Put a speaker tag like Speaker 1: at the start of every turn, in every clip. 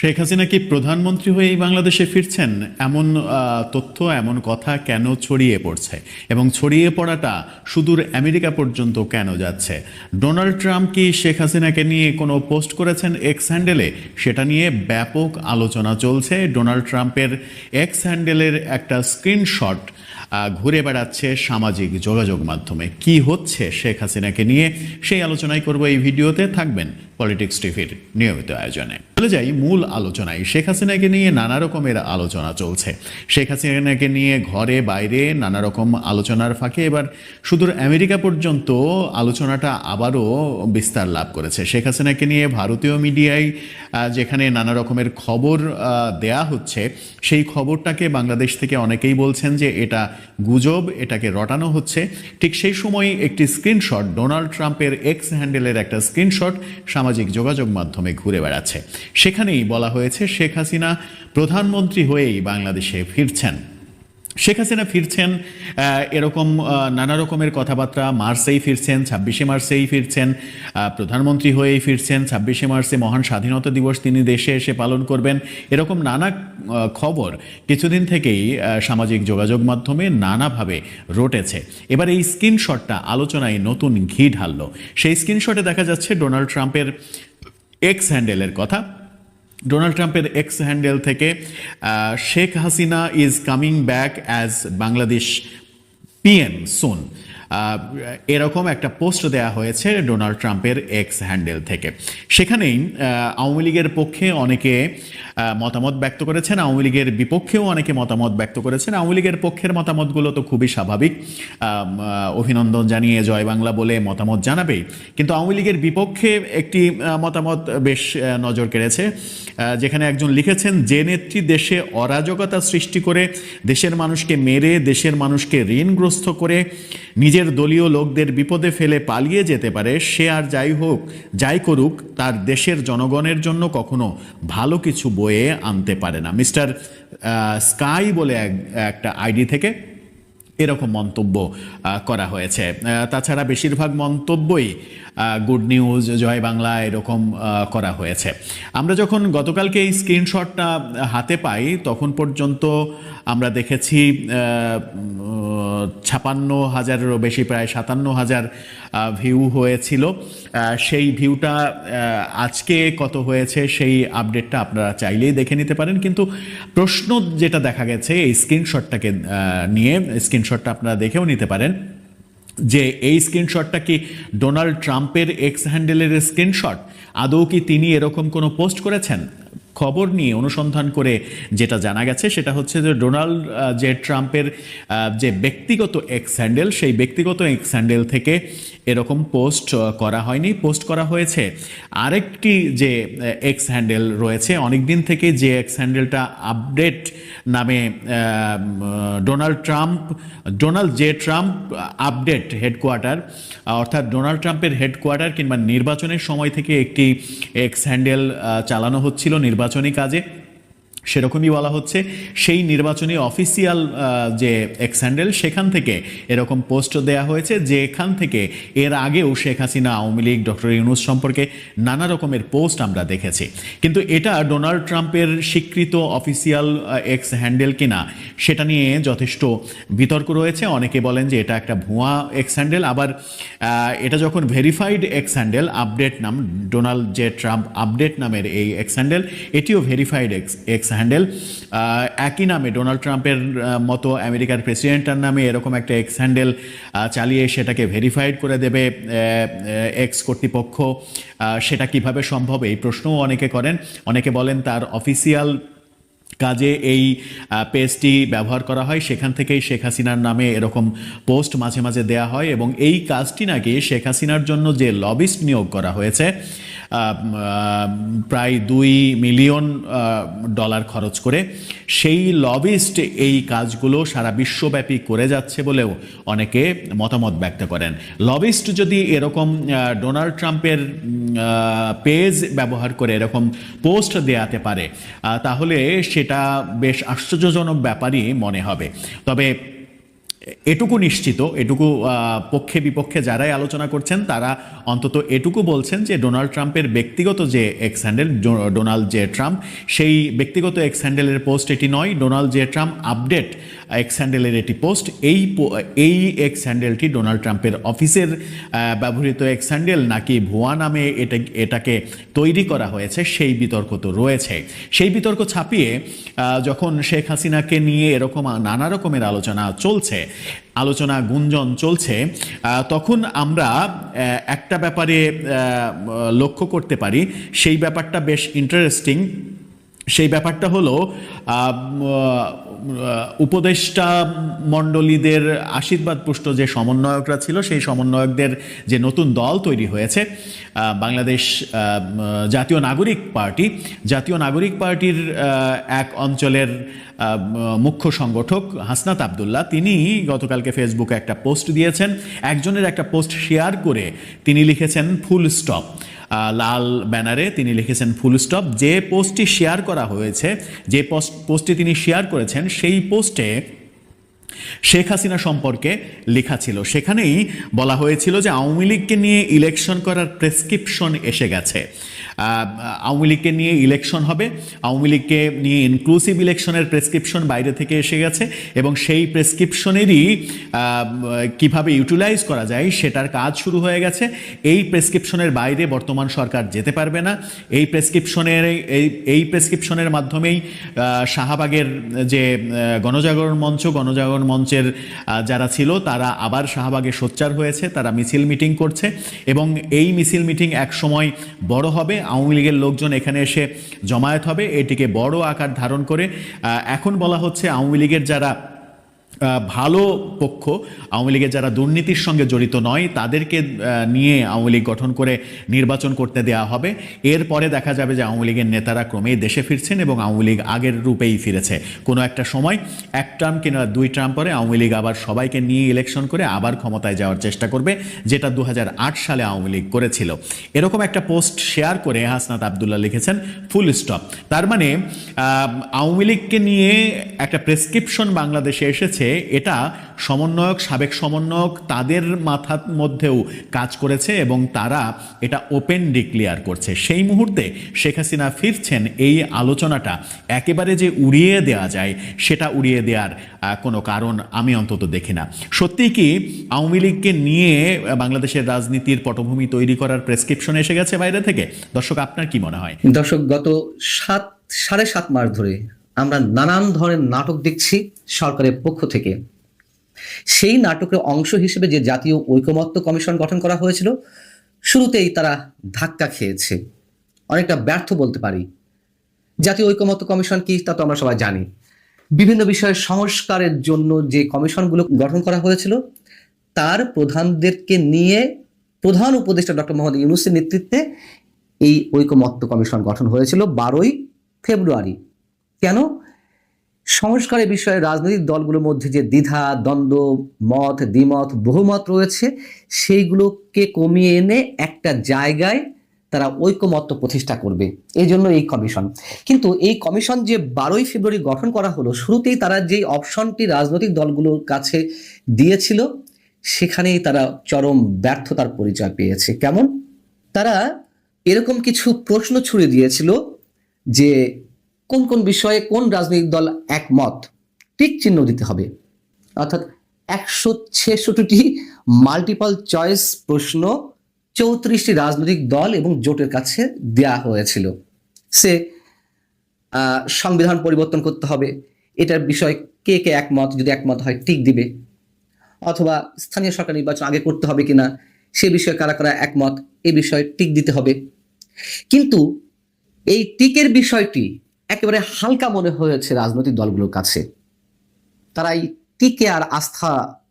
Speaker 1: শেখ হাসিনা কি প্রধানমন্ত্রী হয়ে এই বাংলাদেশে ফিরছেন? এমন তথ্য, এমন কথা কেন ছড়িয়ে পড়ছে? এবং ছড়িয়ে পড়াটা সুদূর আমেরিকা পর্যন্ত কেন যাচ্ছে? ডোনাল্ড ট্রাম্প কি শেখ হাসিনাকে নিয়ে কোনো পোস্ট করেছেন এক্স হ্যান্ডেলে? সেটা নিয়ে ব্যাপক আলোচনা চলছে। ডোনাল্ড ট্রাম্পের এক্স হ্যান্ডেলের একটা স্ক্রিনশট ঘুরে বেড়াচ্ছে সামাজিক যোগাযোগ মাধ্যমে। কি হচ্ছে শেখ হাসিনাকে নিয়ে? সেই আলোচনাই করব এই ভিডিওতে। থাকবেন পলিটিক্স টিভির নিয়মিত আয়োজনে। চলে যাই মূল আলোচনায়। শেখ হাসিনাকে নিয়ে নানা রকমের আলোচনা চলছে। শেখ হাসিনাকে নিয়ে ঘরে বাইরে নানা রকম আলোচনার ফাঁকে এবার সুদূর আমেরিকা পর্যন্ত আলোচনাটা আবারও বিস্তার লাভ করেছে। শেখ হাসিনাকে নিয়ে ভারতীয় মিডিয়ায় যেখানে নানা রকমের খবর দেয়া হচ্ছে, সেই খবরটাকে বাংলাদেশ থেকে অনেকেই বলছেন যে এটা গুজব, এটাকে রটানো হচ্ছে। ঠিক সেই সময় একটি স্ক্রিনশট, ডোনাল্ড ট্রাম্পের এক্স হ্যান্ডেলের একটা স্ক্রিনশট সামাজিক যোগাযোগ মাধ্যমে ঘুরে বেড়াচ্ছে। সেখানেই বলা হয়েছে শেখ হাসিনা প্রধানমন্ত্রী হয়েই বাংলাদেশে ফিরছেন। শেখ হাসিনা ফিরছেন এরকম নানা রকমের কথাবার্তা, মার্চেই ফিরছেন, ছাব্বিশে মার্চেই ফিরছেন প্রধানমন্ত্রী হয়েই ফিরছেন, ছাব্বিশে মার্চে মহান স্বাধীনতা দিবস তিনি দেশে এসে পালন করবেন। এরকম নানা খবর কিছুদিন থেকেই সামাজিক যোগাযোগ মাধ্যমে নানাভাবে রটেছে। এবার এই স্ক্রিনশটটা, আলোচনায় নতুন ঘি ঢাললো। সেই স্ক্রিনশটে দেখা যাচ্ছে ডোনাল্ড ট্রাম্পের এক্স হ্যান্ডেলের কথা। ডোনাল্ড ট্রাম্পের এক্স হ্যান্ডেল থেকে Sheikh Hasina is coming back as Bangladesh PM soon এরকম একটা পোস্ট দেয়া হয়েছে ডোনাল্ড ট্রাম্পের এক্স হ্যান্ডেল থেকে। সেখানেই আওয়ামী লীগের পক্ষে অনেকে মতামত ব্যক্ত করেছেন। আওয়ামী লীগের বিপক্ষেও অনেকে মতামত ব্যক্ত করেছেন। আওয়ামী লীগের পক্ষের মতামতগুলো তো খুবই স্বাভাবিক। অভিনন্দন জানিয়ে জয় বাংলা বলে মতামত জানাবেই। কিন্তু আওয়ামী লীগের বিপক্ষে একটি মতামত বেশ নজর কেড়েছে। যেখানে একজন লিখেছেন, যে নেত্রী দেশে অরাজকতা সৃষ্টি করে, দেশের মানুষকে মেরে, দেশের মানুষকে ঋণগ্রস্ত করে, নিজের দলীয় লোকদের বিপদে ফেলে পালিয়ে যেতে পারে, সে আর যাই হোক, যাই করুক, তার দেশের জনগণের জন্য কখনো ভালো কিছু বয়ে আনতে পারে না। মিস্টার স্কাই বলে এক- একটা আইডি থেকে এরকম মন্তব্য করা হয়েছে। তাছাড়া বেশিরভাগ মন্তব্যই গুড নিউজ, জয় বাংলা এরকম করা হয়েছে। আমরা যখন গতকালকে এই স্ক্রিনশটটা হাতে পাই, তখন পর্যন্ত আমরা দেখেছি ছাপান্ন হাজারেরও বেশি, প্রায় সাতান্ন হাজার ভিউ হয়েছিল। সেই ভিউটা আজকে কত হয়েছে সেই আপডেটটা আপনারা চাইলেই দেখে নিতে পারেন। কিন্তু প্রশ্ন যেটা দেখা গেছে, এই স্ক্রিনশটটাকে নিয়ে, স্ক্রিনশটটা আপনারা দেখেও নিতে পারেন যে এই স্ক্রিনশটটা কি ডোনাল্ড ট্রাম্পের এক্স হ্যান্ডেলের স্ক্রিনশট? আদৌ কি তিনি এরকম কোনো পোস্ট করেছেন? খবর নিয়ে অনুসন্ধান করে যেটা জানা গেছে সেটা হচ্ছে যে ডোনাল্ড যে ট্রাম্পের যে ব্যক্তিগত এক্স হ্যান্ডেল, সেই ব্যক্তিগত এক্স হ্যান্ডেল থেকে এরকম পোস্ট করা হয়নি। পোস্ট করা হয়েছে। আরেকটি যে এক্স হ্যান্ডেল রয়েছে অনেক দিন থেকে যে এক্স হ্যান্ডেলটা আপডেট নামে Donald Trump Donald J Trump update headquarter অর্থাৎ ডোনাল্ড ট্রাম্পের হেডকোয়ার্টার কিংবা নির্বাচনের সময় থেকে একটি এক্স হ্যান্ডেল চালানো হচ্ছিল নির্বাচনী কাজে। সেরকমই বলা হচ্ছে। সেই নির্বাচনী অফিসিয়াল যে এক্স হ্যান্ডেল সেখান থেকে এরকম পোস্ট দেয়া হয়েছে যেখান থেকে এর আগেও শেখ হাসিনা, আওয়ামী লীগ, ডক্টর ইউনুস সম্পর্কে নানা রকমের পোস্ট আমরা দেখেছি। কিন্তু এটা ডোনাল্ড ট্রাম্পের স্বীকৃত অফিসিয়াল এক্স হ্যান্ডেল কিনা, সেটা নিয়ে যথেষ্ট বিতর্ক রয়েছে। অনেকে বলেন যে এটা একটা ভুয়া এক্স হ্যান্ডেল আবার এটা যখন ভেরিফাইড এক্স হ্যান্ডেল আপডেট নাম ডোনাল্ড জে ট্রাম্প আপডেট নামের এই এক্স হ্যান্ডেল এটিও ভেরিফাইড এক্স এক্স হ্যান্ডেল একই নামে ডোনাল্ড ট্রাম্পের মতো আমেরিকার প্রেসিডেন্টের নামে এরকম একটা এক্স হ্যান্ডেল চালিয়ে সেটাকে ভেরিফাইড করে দেবে এক্স কর্তৃপক্ষ। সেটা কীভাবে সম্ভব এই প্রশ্নও অনেকে করেন। অনেকে বলেন তার অফিসিয়াল কাজে এই পেজটি ব্যবহার করা হয়। সেখান থেকেই শেখ হাসিনার নামে এরকম পোস্ট মাঝে মাঝে দেয়া হয় এবং এই কাজটি নাকি শেখ হাসিনার জন্য যে লবিস্ট নিয়োগ করা হয়েছে প্রায় দুই মিলিয়ন ডলার খরচ করে সেই লবিস্ট এই কাজগুলো সারা বিশ্বব্যাপী করে যাচ্ছে বলেও অনেকে মতামত ব্যক্ত করেন। লবিস্ট যদি এরকম ডোনাল্ড ট্রাম্পের পেজ ব্যবহার করে এরকম পোস্ট দেয়াতে পারে তাহলে সেটা বেশ আশ্চর্যজনক ব্যাপারই মনে হবে। তবে এটুকু নিশ্চিত, এটুকু পক্ষে বিপক্ষে যারাই আলোচনা করছেন, তারা অন্তত এটুকু বলছেন যে ডোনাল্ড ট্রাম্পের ব্যক্তিগত যে X handle Donald J Trump, সেই ব্যক্তিগত এক্স হ্যান্ডেলের পোস্ট এটি নয়। Donald J Trump update X হ্যান্ডেলের এটি পোস্ট এই এই এক্স হ্যান্ডেলটি ডোনাল্ড ট্রাম্পের অফিসের ব্যবহৃত এক্স হ্যান্ডেল নাকি ভুয়া নামে এটা, এটাকে তৈরি করা হয়েছে, সেই বিতর্ক তো রয়েছে। সেই বিতর্ক ছাপিয়ে যখন শেখ হাসিনাকে নিয়ে এরকম নানা রকমের আলোচনা চলছে, আলোচনা গুঞ্জন চলছে তখন আমরা একটা ব্যাপারে লক্ষ্য করতে পারি, সেই ব্যাপারটা বেশ ইন্টারেস্টিং সেই ব্যাপারটা হলো উপদেষ্টা মণ্ডলীদের আশীর্বাদ পুষ্ট যে সমন্বয়করা ছিল, সেই সমন্বয়কদের যে নতুন দল তৈরি হয়েছে বাংলাদেশ জাতীয় নাগরিক পার্টি, জাতীয় নাগরিক পার্টির এক অঞ্চলের মুখ্য সংগঠক হাসনাত আবদুল্লাহ, তিনি গতকালকে ফেসবুকে একটা পোস্ট দিয়েছেন। একজনের একটা পোস্ট শেয়ার করে তিনি লিখেছেন, ফুল স্টপ। লাল ব্যানারে তিনি লিখেছেন, ফুল স্টপ। যে পোস্টটি শেয়ার করা হয়েছে, যে পোস্ট, পোস্টটি তিনি শেয়ার করেছেন, সেই পোস্টে শেখ হাসিনা সম্পর্কে লেখা ছিল। সেখানেই বলা হয়েছিল যে আওয়ামী লীগকে নিয়ে ইলেকশন করার প্রেসক্রিপশন এসে গেছে। আওয়ামী লীগকে নিয়ে ইলেকশন হবে। আওয়ামী লীগকে নিয়ে ইনক্লুসিভ ইলেকশনের প্রেসক্রিপশন বাইরে থেকে এসে গেছে এবং সেই প্রেসক্রিপশনেরই কীভাবে ইউটিলাইজ করা যায় সেটার কাজ শুরু হয়ে গেছে। এই প্রেসক্রিপশনের বাইরে বর্তমান সরকার যেতে পারবে না। এই প্রেসক্রিপশনের এই এই প্রেসক্রিপশনের মাধ্যমেই শাহবাগের যে গণজাগরণ মঞ্চ, গণজাগরণ মঞ্চের যারা ছিল তারা আবার শাহবাগে সোচ্চার হয়েছে, তারা মিছিল মিটিং করছে এবং এই মিছিল মিটিং এক সময় বড় হবে। আওয়ামী লীগের লোকজন এখানে এসে জমায়েত হবে। এটিকে বড় আকার ধারণ করে এখন বলা হচ্ছে আওয়ামী লীগের যারা ভালো পক্ষ। আওয়ামী লীগের যারা দুর্নীতির সঙ্গে জড়িত নয়, তাদেরকে নিয়ে আওয়ামী লীগ গঠন করে নির্বাচন করতে দেওয়া হবে। এরপরে দেখা যাবে যে আওয়ামী লীগের নেতারা ক্রমেই দেশে ফিরছেন এবং আওয়ামী লীগ আগের রূপেই ফিরেছে। কোনো একটা সময় এক টার্ম কিংবা দুই টার্ম পরে আওয়ামী লীগ আবার সবাইকে নিয়ে ইলেকশন করে আবার ক্ষমতায় যাওয়ার চেষ্টা করবে, যেটা দু হাজার আট সালে আওয়ামী লীগ করেছিল। এরকম একটা পোস্ট শেয়ার করে হাসনাত আবদুল্লাহ লিখেছেন, ফুল স্টপ। তার মানে আওয়ামী লীগকে নিয়ে একটা প্রেসক্রিপশন বাংলাদেশে এসেছে এটা সমন্বয়ক, সাবেক সমন্বয়ক তাদের মাথার মধ্যেও কাজ করেছে এবং তারা এটা ওপেন ডিক্লিয়ার করছে। সেই মুহূর্তে শেখ হাসিনা ফিরছেন, এই আলোচনাটা একেবারে যে উড়িয়ে দেওয়া যায়, সেটা উড়িয়ে দেওয়ার কোনো কারণ আমি অন্তত দেখি না। সত্যিই কি আওয়ামী লীগকে নিয়ে বাংলাদেশের রাজনীতির পটভূমি তৈরি করার প্রেসক্রিপশন এসে গেছে বাইরে থেকে? দর্শক, আপনার কি মনে হয়?
Speaker 2: দর্শক, গত সাত, সাড়ে সাত মাস ধরে আমরা নানান ধরনের নাটক দেখছি সরকারের পক্ষ থেকে। সেই নাটকের অংশ হিসেবে যে জাতীয় ঐকমত্য কমিশন গঠন করা হয়েছিল, শুরুতেই তারা ধাক্কা খেয়েছে। অনেকটা ব্যর্থ বলতে পারি। জাতীয় ঐকমত্য কমিশন কি, তা তো আমরা সবাই জানি। বিভিন্ন বিষয়ে সংস্কারের জন্য যে কমিশনগুলো গঠন করা হয়েছিল, তার প্রধানদেরকে নিয়ে প্রধান উপদেষ্টা ডক্টর মোহাম্মদ ইউনুসের নেতৃত্বে এই ঐকমত্য কমিশন গঠন হয়েছিল বারোই ফেব্রুয়ারি। কেন? সংস্কারের বিষয়ে রাজনৈতিক দলগুলোর মধ্যে যে দ্বিধা, দ্বন্দ্ব, মত, দ্বিমত, বহুমত রয়েছে, সেইগুলোকে কমিয়ে এনে একটা জায়গায় তারা ঐকমত্য প্রতিষ্ঠা করবে। এই জন্য এই কমিশন। কিন্তু এই কমিশন যে বারোই ফেব্রুয়ারি গঠন করা হলো, শুরুতেই তারা যেই অপশনটি রাজনৈতিক দলগুলোর কাছে দিয়েছিল, সেখানেই তারা চরম ব্যর্থতার পরিচয় পেয়েছে। কেমন? তারা এরকম কিছু প্রশ্ন ছুড়ে দিয়েছিল যে কোন কোন বিষয়ে কোন রাজনৈতিক দল একমত? টিক চিহ্ন দিতে হবে। অর্থাৎ একশো ছেষট্টিটি মাল্টিপল চয়েস প্রশ্ন চৌত্রিশটি রাজনৈতিক দল এবং জোটের কাছে দেয়া হয়েছিল। সে সংবিধান পরিবর্তন করতে হবে। এটার বিষয়ে কে কে একমত? যদি একমত হয় টিক দিবে। অথবা স্থানীয় সরকার নির্বাচন আগে করতে হবে কিনা, সে বিষয়ে কারা কারা একমত, এ বিষয়ে টিক দিতে হবে। কিন্তু এই টিকের বিষয়টি একেবারে হালকা মনে হয়েছে রাজনৈতিক দলগুলোর কাছে। তারা এই টিকে আর আস্থা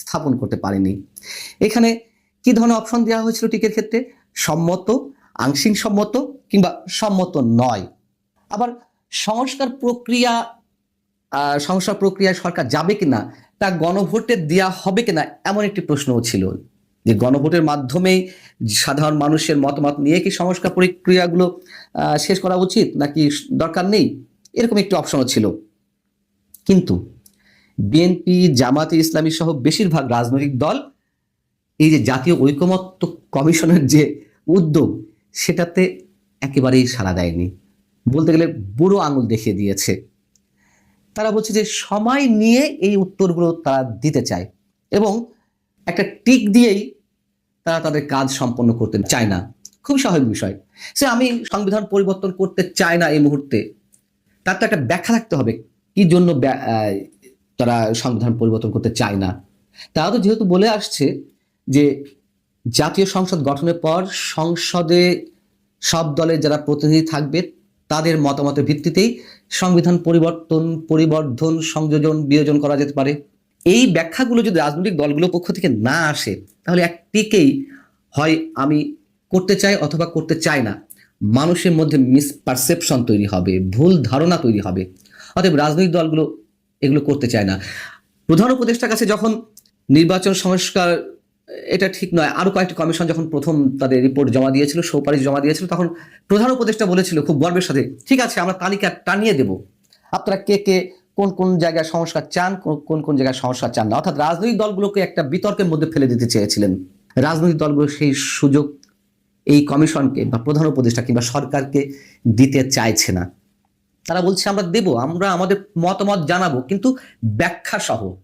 Speaker 2: স্থাপন করতে পারেনি। এখানে কি ধরনের অপশন দেওয়া হয়েছিল টিকের ক্ষেত্রে? সম্মত, আংশিক সম্মত কিংবা সম্মত নয়। আবার সংস্কার প্রক্রিয়া সংস্কার প্রক্রিয়ায় সরকার যাবে কিনা, তা গণভোটে দেওয়া হবে কিনা, এমন একটি প্রশ্নও ছিল। যে গণভোটের মাধ্যমেই সাধারণ মানুষের মতামত নিয়ে কি সংস্কার প্রক্রিয়াগুলো শেষ করা উচিত নাকি দরকার নেই? এরকম একটি অপশনও ছিল। কিন্তু বিএনপি জামাতে ইসলামী সহ বেশিরভাগ রাজনৈতিক দল এই যে জাতীয় ঐকমত্য কমিশনের যে উদ্যোগ, সেটাতে একেবারেই সাড়া দেয়নি। বলতে গেলে বুড়ো আঙুল দেখিয়ে দিয়েছে। তারা বলছে যে সময় নিয়ে এই উত্তরগুলো তারা দিতে চায় এবং একটা টিক দিয়েই তারা তাদের কাজ সম্পন্ন করতে চায় না। খুব স্বাভাবিক বিষয়। সে আমি সংবিধান পরিবর্তন করতে চাই না এই মুহূর্তে। তার তো একটা ব্যাখ্যা থাকতে হবে, কি জন্য তারা সংবিধান পরিবর্তন করতে চায় না। তারা তো যেহেতু বলে আসছে যে জাতীয় সংসদ গঠনের পর সংসদে সব দলের যারা প্রতিনিধি থাকবে, তাদের মতামতের ভিত্তিতেই সংবিধান পরিবর্তন, পরিবর্ধন, সংযোজন, বিয়োজন করা যেতে পারে। এই ব্যাখ্যাগুলো যদি রাজনৈতিক দলগুলোর পক্ষ থেকে না আসে, তাহলে একটিকেই হয় আমি করতে চাই অথবা করতে চাই না। মানুষের মধ্যে মিসপারসেপশন তৈরি হবে, ভুল ধারণা তৈরি হবে। অতএব রাজনৈতিক দলগুলো এগুলো করতে চায় না। প্রধান উপদেষ্টার কাছে যখন নির্বাচন সংস্কার, এটা ঠিক নয় আরও কয়েকটি কমিশন যখন প্রথম তাদের রিপোর্ট জমা দিয়েছিল, সুপারিশ জমা দিয়েছিল, তখন প্রধান উপদেষ্টা বলেছিল খুব গর্বের সাথে, ঠিক আছে, আমরা তালিকা টানিয়ে দেব। আপনারা কে কে কোন কোন জায়গায় সংস্কার চান, কোন- কোন জায়গায় সংস্কার চান না। অর্থাৎ রাজনৈতিক দলগুলোকে একটা বিতর্কের মধ্যে ফেলে দিতে চেয়েছিলেন। রাজনৈতিক দলগুলো সেই সুযোগ এই কমিশনকে বা প্রধান উপদেষ্টা কিংবা সরকারকে দিতে চাইছে না। তারা বলছে, আমরা দেব, আমরা আমাদের মতামত জানাব, কিন্তু ব্যাখ্যা সহ।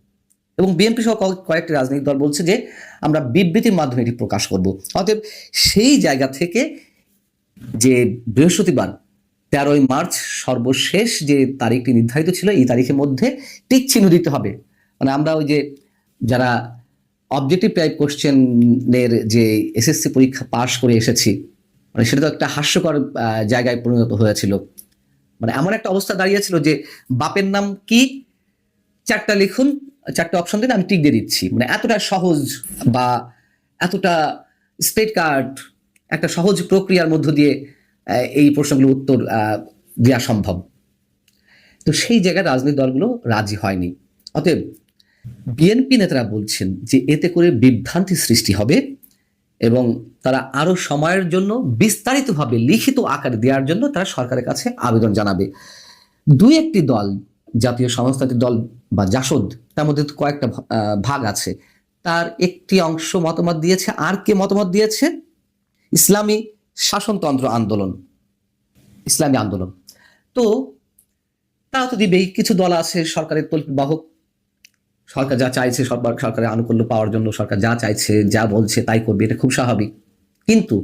Speaker 2: এবং বিএনপি সহ কয়েকটি রাজনৈতিক দল বলছে যে, আমরা বিবৃতির মাধ্যমে এটি প্রকাশ করব। অতএব সেই জায়গা থেকে যে বৃহস্পতিবার তেরোই মার্চ সর্বশেষ যে তারিখটি নির্ধারিত ছিল, এই তারিখের মধ্যে টিক চিহ্ন দিতে হবে। মানে আমরা ওই যে যারা অবজেক্টিভ টাইপ কোশ্চেনের যে এসএসসি পরীক্ষা পাশ করে এসেছি মানে সেটা তো একটা হাস্যকর জায়গায় পরিণত হয়েছিল। মানে এমন একটা অবস্থা দাঁড়িয়েছিল যে বাপের নাম কি? চারটা লিখুন, চারটা অপশন দিন, আমি টিক দিয়ে দিচ্ছি। মানে এতটা সহজ বা এতটা স্টেট কার্ড একটা সহজ প্রক্রিয়ার মধ্য দিয়ে এই প্রশ্নগুলোর উত্তর দেওয়া সম্ভব। তো সেই জায়গায় রাজনৈতিক দলগুলো রাজি হয়নি। অতএব বিএনপি নেতারা বলছেন যে এতে করে বিভ্রান্তি সৃষ্টি হবে এবং তারা আরও সময়ের জন্য বিস্তারিতভাবে লিখিত আকারে দেওয়ার জন্য তারা সরকারের কাছে আবেদন জানাবে। দুই একটি দল, জাতীয় সমাজতান্ত্রিক দল বা জাসদ, তার মধ্যে কয়েকটা ভাগ আছে। তার একটি অংশ মতামত দিয়েছে, আর কে মতামত দিয়েছে? ইসলামী শাসনতন্ত্র আন্দোলন, ইসলামী আন্দোলন। তো তারা তো দিবেই, কিছু দল আছে সরকারের বাহক, সরকার যা চাইছে সরকার সরকারের আনুকূল্য পাওয়ার জন্য সরকার যা চাইছে, যা বলছে তাই করবে, এটা খুব স্বাভাবিক। কিন্তু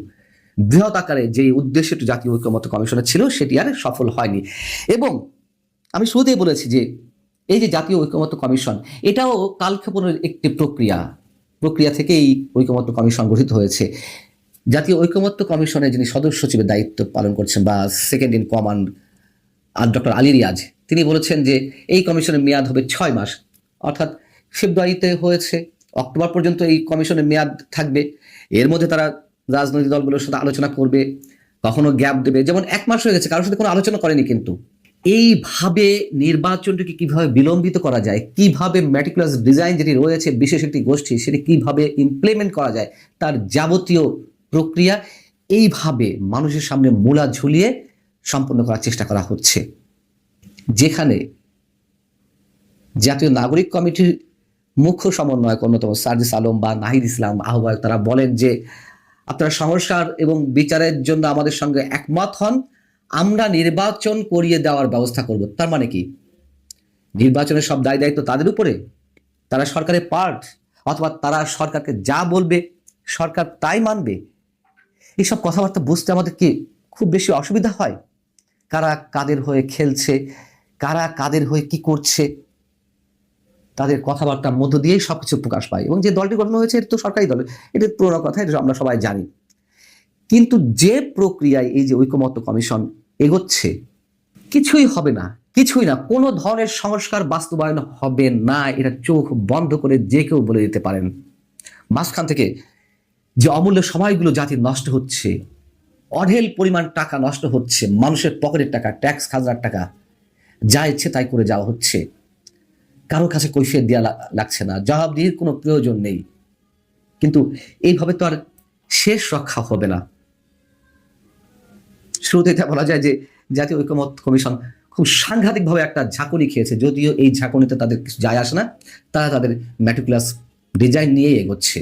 Speaker 2: বৃহৎ আকারে যে উদ্দেশ্যটি জাতীয় ঐক্যমত্য কমিশনের ছিল, সেটি আর সফল হয়নি। এবং আমি শুরুতেই বলেছি যে, এই যে জাতীয় ঐক্যমত্য কমিশন, এটাও কালক্ষেপণের একটি প্রক্রিয়া। প্রক্রিয়া থেকে এই ঐক্যমত্য কমিশন গঠিত হয়েছে। জাতীয় ঐক্যমত্য কমিশনের যিনি সদস্য সচিবের দায়িত্ব পালন করছেন বা সেকেন্ড ইন কমান্ড আর ডক্টর আলী রিয়াজ, তিনি বলেছেন যে এই কমিশনের মেয়াদ হবে ছয় মাস। অর্থাৎ ফেব্রুয়ারিতে হয়েছে, অক্টোবর পর্যন্ত এই কমিশনের মেয়াদ থাকবে। এর মধ্যে তারা রাজনৈতিক দলগুলোর সাথে আলোচনা করবে, কখনো গ্যাপ দেবে। যেমন এক মাস হয়ে গেছে, কারোর সাথে কোনো আলোচনা করেনি কিন্তু। এইভাবে নির্বাচনটিকে কীভাবে বিলম্বিত করা যায়, কীভাবে ম্যাটিকুলাস ডিজাইন যেটি রয়েছে, বিশেষ একটি গোষ্ঠী, সেটি কীভাবে ইমপ্লিমেন্ট করা যায়, তার যাবতীয় প্রক্রিয়া এইভাবে মানুষের সামনে মূলা ঝুলিয়ে সম্পন্ন করার চেষ্টা করা হচ্ছে। যেখানে জাতীয় নাগরিক কমিটির মুখ্য সমন্বয়ক অন্যতম সার্জিস আলম বা নাহিদ ইসলাম আহ্বায়ক তারা বলেন যে, আপনারা সংস্কার এবং বিচারের জন্য আমাদের সঙ্গে একমত হন, আমরা নির্বাচন করিয়ে দেওয়ার ব্যবস্থা করব। তার মানে কি? নির্বাচনের সব দায় দায়িত্ব তাদের উপরে। তারা সরকারের পার্ট অথবা তারা সরকারকে যা বলবে, সরকার তাই মানবে। এইসব কথাবার্তা বুঝতে আমাদের কি খুব বেশি অসুবিধা হয়। কারা কাদের হয়ে খেলছে, কারা কাদের হয়ে কি করছে, তাদের কথাবার্তার মধ্য দিয়েই সবকিছু প্রকাশ পায়। এবং যে দলটি গঠন হয়েছে, এটা তো সরকারি দল, এটা পুরোনো কথা, এটা আমরা সবাই জানি। কিন্তু যে প্রক্রিয়ায় এই যে ঐকমত্য কমিশন এগোচ্ছে, কিছুই হবে না, কিছুই না। কোনো ধরনের সংস্কার বাস্তবায়ন হবে না। এটা চোখ বন্ধ করে যে কেউ বলে দিতে পারেন। মাঝখান থেকে যে অমূল্য সময়গুলো জাতির নষ্ট হচ্ছে, অঢেল পরিমাণ টাকা নষ্ট হচ্ছে, মানুষের পকেটের টাকা, ট্যাক্স, খাজনার টাকা, যা ইচ্ছে তাই করে যাওয়া হচ্ছে। কারোর কাছে কৈফিয়ত দেওয়া লাগছে না, জবাবদিহির কোনো প্রয়োজন নেই। কিন্তু এইভাবে তো আর শেষ রক্ষা হবে না। শুরুতে এটা বলা যায় যে জাতীয় ঐক্যমত কমিশন খুব সাংঘাতিকভাবে একটা ঝাঁকুনি খেয়েছে, যদিও এই ঝাঁকুনিতে তাদের কিছু যায় আসে না, তারা তাদের ম্যাটিকুলাস ডিজাইন নিয়েই এগোচ্ছে।